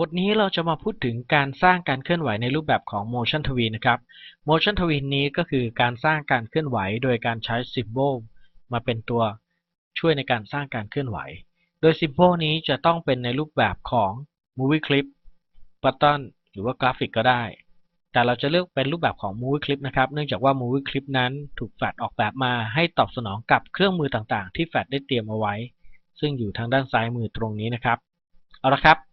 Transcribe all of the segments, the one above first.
บทนี้เราจะมาพูดถึงการสร้างการเคลื่อนไหวในรูปแบบของ motion twin นะครับ motion twin นี้ก็คือการสร้างการเคลื่อนไหวโดยการใช้ symbol มาเป็นตัวช่วยในการสร้างการเคลื่อนไหว โดย symbol นี้จะต้องเป็นในรูปแบบของ movie clip button หรือว่ากราฟิกก็ได้ แต่เราจะเลือกเป็นรูปแบบของ movie clip นะครับ เนื่องจากว่า movie clip นั้นถูกแฟลชออกแบบมาให้ตอบสนองกับเครื่องมือต่างๆ ที่แฟลชได้เตรียมเอาไว้ ซึ่งอยู่ทางด้านซ้ายมือตรงนี้นะครับ เอาละครับ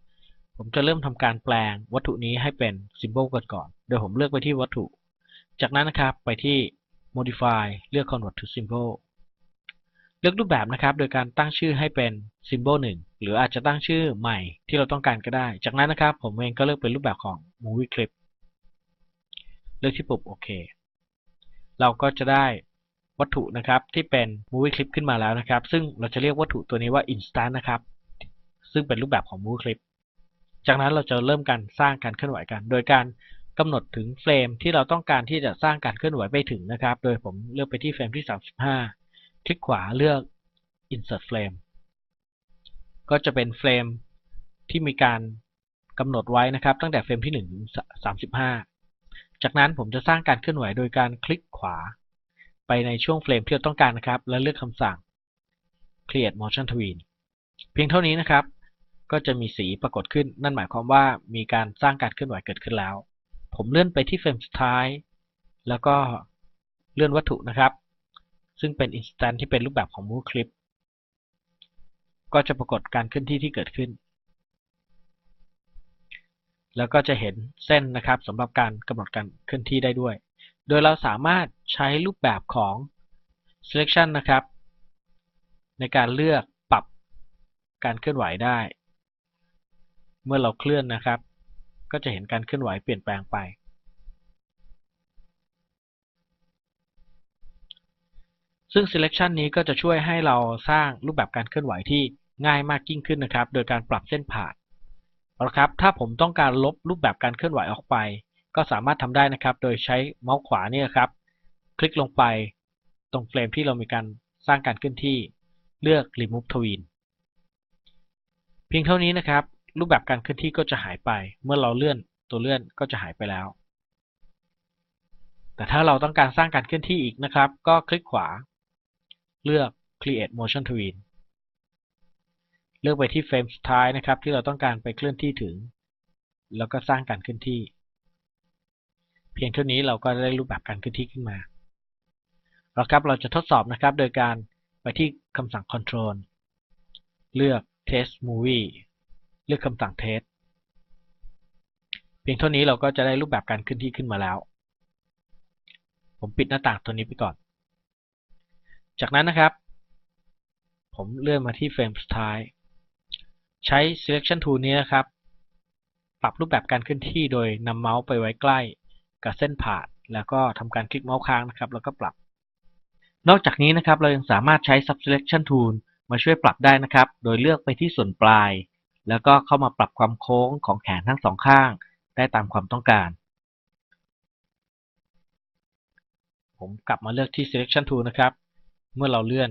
ผมจะเริ่มทำการแปลงวัตถุนี้ให้เป็น symbol ก่อนก่อน โดยผมเลือกไปที่วัตถุ จากนั้นนะครับไปที่ modify เลือก convert to symbol เลือกรูปแบบนะครับ โดยการตั้งชื่อให้เป็น symbol 1 หรืออาจจะตั้งชื่อใหม่ที่เราต้องการก็ได้ จากนั้นนะครับ ผมเองก็เลือกเป็นรูปแบบของ movie clip เลือกที่ปุ่มโอเค เราก็จะได้วัตถุนะครับที่เป็น movie clip ขึ้นมาแล้วนะครับ ซึ่งเราจะเรียกวัตถุตัวนี้ว่า instant นะครับ ซึ่งเป็นรูปแบบของ movie clip จากนั้นเราจะเริ่มการสร้างการเคลื่อนไหวกัน โดยการกำหนดถึงเฟรมที่เราต้องการที่จะสร้างการเคลื่อนไหวไปถึงนะครับ โดยผมเลือกไปที่เฟรมที่ 35 คลิกขวาเลือก insert frame ก็จะเป็นเฟรมที่มีการกำหนดไว้นะครับ ตั้งแต่เฟรมที่1ถึง35 จากนั้นผมจะสร้างการเคลื่อนไหวโดยการคลิกขวา ไปในช่วงเฟรมที่เราต้องการนะครับ และเลือกคำสั่ง create motion tween เพียงเท่านี้นะครับ ก็จะมีสีปรากฏขึ้น นั่นหมายความว่ามีการสร้างการเคลื่อนไหวเกิดขึ้นแล้ว ผมเลื่อนไปที่เฟรมสุดท้าย แล้วก็เลื่อนวัตถุนะครับ ซึ่งเป็น instant ที่เป็นรูปแบบของ move clip ก็จะปรากฏการเคลื่อนที่ที่เกิดขึ้น แล้วก็จะเห็นเส้นนะครับสำหรับการกำหนดการเคลื่อนที่ได้ด้วย โดยเราสามารถใช้รูปแบบของ selection นะครับ ในการเลือกปรับการเคลื่อนไหวได้ เมื่อเราเคลื่อนนะครับ ก็จะเห็นการเคลื่อนไหวเปลี่ยนแปลงไป ซึ่ง selection นี้ก็จะช่วยให้เราสร้างรูปแบบการเคลื่อนไหวที่ง่ายมากยิ่งขึ้นนะครับ โดยการปรับเส้นผ่านเอาละครับ ถ้าผมต้องการลบรูปแบบการเคลื่อนไหวออกไป ก็สามารถทำได้นะครับ โดยใช้เมาส์ขวาเนี่ยครับ คลิกลงไปตรงเฟรมที่เรามีการสร้างการเคลื่อนที่ เลือก remove tween เพียงเท่านี้นะครับ รูปแบบการเคลื่อนที่ก็จะหายไป เมื่อเราเลื่อนตัวเลื่อนก็จะหายไปแล้ว แต่ถ้าเราต้องการสร้างการเคลื่อนที่อีกนะครับ ก็คลิกขวา เลือก create motion tween เลือกไปที่เฟรมสุดท้ายนะครับ ที่เราต้องการไปเคลื่อนที่ถึง แล้วก็สร้างการเคลื่อนที่ เพียงเท่านี้เราก็ได้รูปแบบการเคลื่อนที่ขึ้นมาแล้วครับเราจะทดสอบนะครับ โดยการไปที่คำสั่ง control เลือก test movie เลือกคำสั่ง test เพียงเท่านี้เราก็จะได้รูปแบบการเคลื่อนที่ขึ้นมาแล้ว ผมปิดหน้าต่างตัวนี้ไปก่อน จากนั้นนะครับ ผมเลื่อนมาที่เฟรมสุดท้าย ใช้ selection tool นี้นะครับ ปรับรูปแบบการเคลื่อนที่โดยนำเมาส์ไปไว้ใกล้กับเส้นผ่าน แล้วก็ทำการคลิกเมาส์ค้างนะครับ แล้วก็ปรับ นอกจากนี้นะครับ เรายังสามารถใช้ subselection tool มาช่วยปรับได้นะครับ โดยเลือกไปที่ส่วนปลาย แล้วก็เข้ามาปรับความโค้งของแขนทั้งสองข้าง ได้ตามความต้องการ ผมกลับมาเลือกที่ selection tool นะครับ เมื่อเราเลื่อน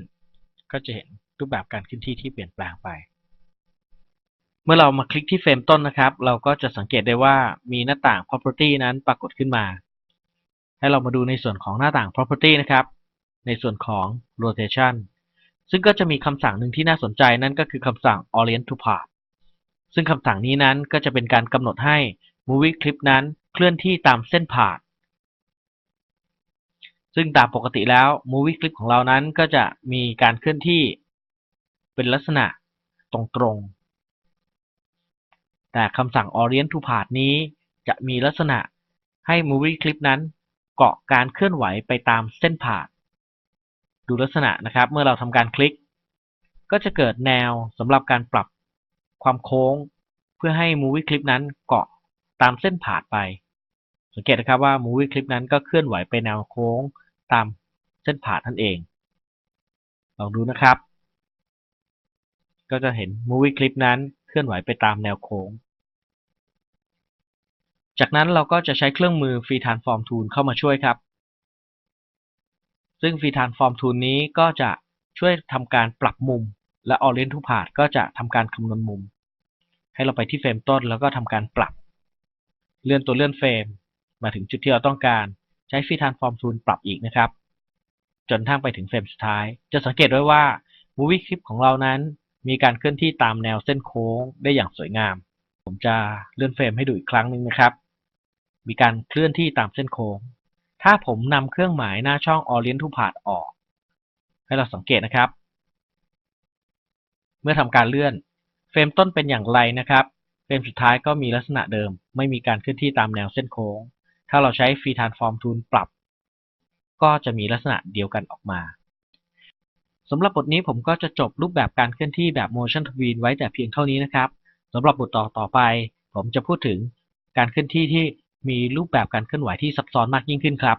ก็จะเห็นรูปแบบการเคลื่อนที่ที่เปลี่ยนแปลงไป เมื่อเรามาคลิกที่เฟรมต้นนะครับ เราก็จะสังเกตได้ว่ามีหน้าต่าง property นั้นปรากฏขึ้นมา ให้เรามาดูในส่วนของหน้าต่าง property นะครับ ในส่วนของ rotation ซึ่งก็จะมีคำสั่งหนึ่งที่น่าสนใจนั่นก็คือคำสั่ง orient to path ซึ่งคำสั่งนี้นั้นก็จะเป็นการกำหนดให้ movie clip นั้นเคลื่อนที่ตามเส้นผ่าน ซึ่งตามปกติแล้ว movie clip ของเรานั้นก็จะมีการเคลื่อนที่เป็นลักษณะตรงๆ แต่คำสั่ง orient to path นี้จะมีลักษณะให้ movie clip นั้นเกาะการเคลื่อนไหวไปตามเส้นผ่าน ดูลักษณะนะครับ เมื่อเราทำการคลิก ก็จะเกิดแนวสำหรับการปรับความโค้ง พื่อให้ movie clip นั้นเกาะตามเส้นผ่านไป สังเกตนะครับว่า movie clip นั้นก็เคลื่อนไหวไปแนวโค้งตามเส้นผ่านนั่นเอง ลองดูนะครับ ก็จะเห็น movie clip นั้นเคลื่อนไหวไปตามแนวโค้ง จากนั้นเราก็จะใช้เครื่องมือ Free Transform Tool เข้ามาช่วยครับ ซึ่ง Free Transform Tool นี้ก็จะช่วยทำการปรับมุม และ Orient to Path ก็จะทำการคำนวณมุม ให้เราไปที่เฟรมต้นแล้วก็ทำการปรับ เลื่อนตัวเลื่อนเฟรม มาถึงจุดที่เราต้องการใช้ฟรีทานฟอร์มทูลปรับอีกนะครับ จนทั้งไปถึงเฟรมสุดท้าย จะสังเกตไว้ว่า Movie Clip ของเรานั้น มีการเคลื่อนที่ตามแนวเส้นโค้งได้อย่างสวยงาม ผมจะเลื่อนเฟรมให้ดูอีกครั้งหนึ่งนะครับ มีการเคลื่อนที่ตามเส้นโค้ง ถ้าผมนำเครื่องหมายหน้าช่อง Orient to Path ออก ให้เราสังเกตนะครับ เมื่อทำการเลื่อน เฟรมต้นเป็นอย่างไรนะครับเฟรมสุดท้ายก็มีลักษณะเดิม ไม่มีการเคลื่อนที่ตามแนวเส้นโค้ง ถ้าเราใช้ Free Transform Tool ปรับ ก็จะมีลักษณะเดียวกันออกมาสำหรับบทนี้ผมก็จะจบรูปแบบการเคลื่อนที่แบบ Motion Tween ไว้แต่เพียงเท่านี้นะครับสำหรับบทต่อต่อไป ผมจะพูดถึงการเคลื่อนที่ที่มีรูปแบบการเคลื่อนไหวที่ซับซ้อนมากยิ่งขึ้นครับ